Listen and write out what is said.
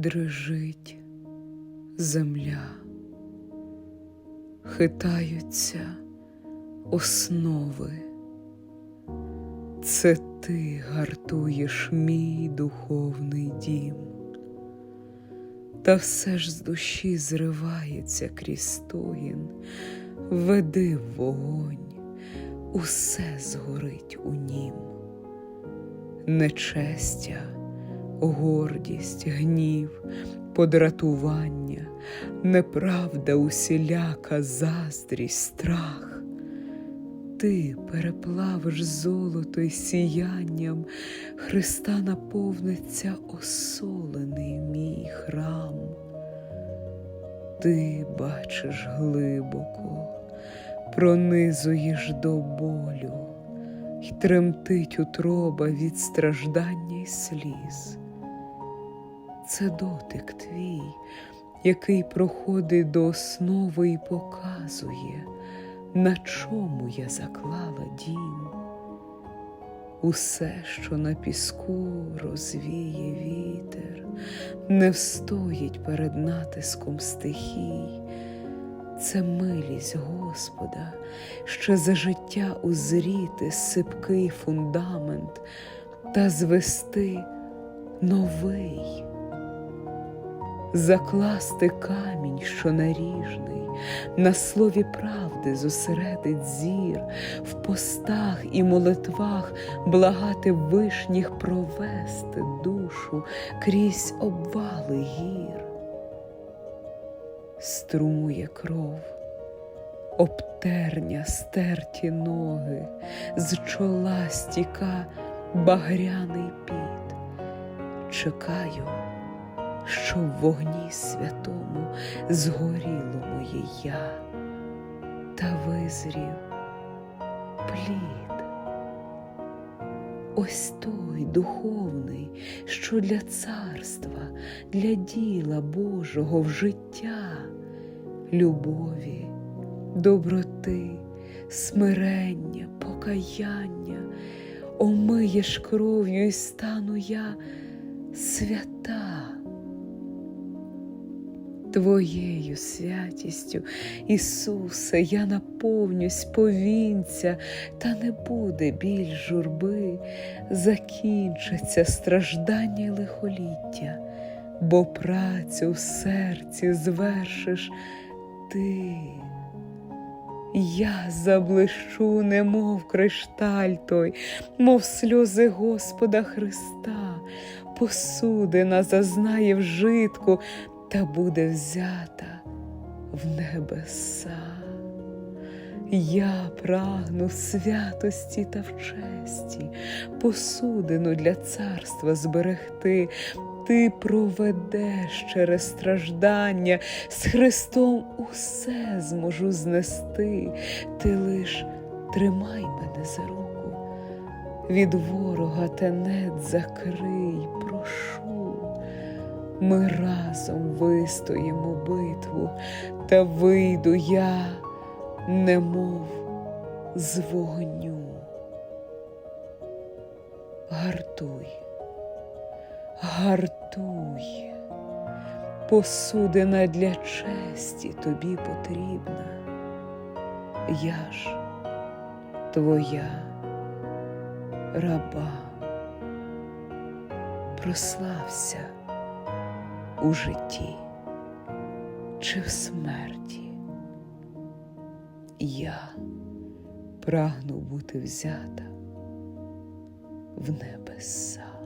дрижить земля, хитаються основи. Це ти гартуєш мій духовний дім, та все ж з душі зривається крізь стогін, веди вогонь, усе згорить у нім, нечестя, гордість, гнів, подратування, неправда усіляка, заздрість, страх. Ти переплавиш золото й сіянням, Христа наповниться осолений мій храм. Ти бачиш глибоко, пронизуєш до болю, й тремтить утроба від страждання й сліз. Це дотик твій, який проходить до основи і показує на чому я заклала дім. Усе, що на піску розвіє вітер, не встоїть перед натиском стихій. Це милість Господа, що за життя узріти сипкий фундамент та звести новий, закласти камінь, що наріжний, на слові правди зосередить зір, в постах і молитвах благати вишніх провести душу крізь обвали гір. Струмує кров, обтерня стерті ноги, з чола стіка багряний піт. Чекаю що в вогні святому згоріло моє я, та визрів плід. Ось той духовний, що для царства, для діла Божого в життя, любові, доброти, смирення, покаяння, омиєш кров'ю і стану я свята. Твоєю святістю, Ісусе, я наповнюсь повінця, та не буде біль журби, закінчиться страждання й лихоліття, бо працю в серці звершиш ти. Я заблищу, немов кришталь той, мов сльози Господа Христа, посудина зазнає вжитку та буде взята в небеса. Я прагну святості та в честі, посудину для царства зберегти. Ти проведеш через страждання, з Христом усе зможу знести, ти лиш тримай мене за руку, від ворога тенет закрий, прошу. Ми разом вистоїмо битву, та вийду я, немов з вогню. Гартуй, гартуй, посудина для честі тобі потрібна. Я ж твоя раба, прослався у житті чи в смерті. Я прагну бути взята в небеса.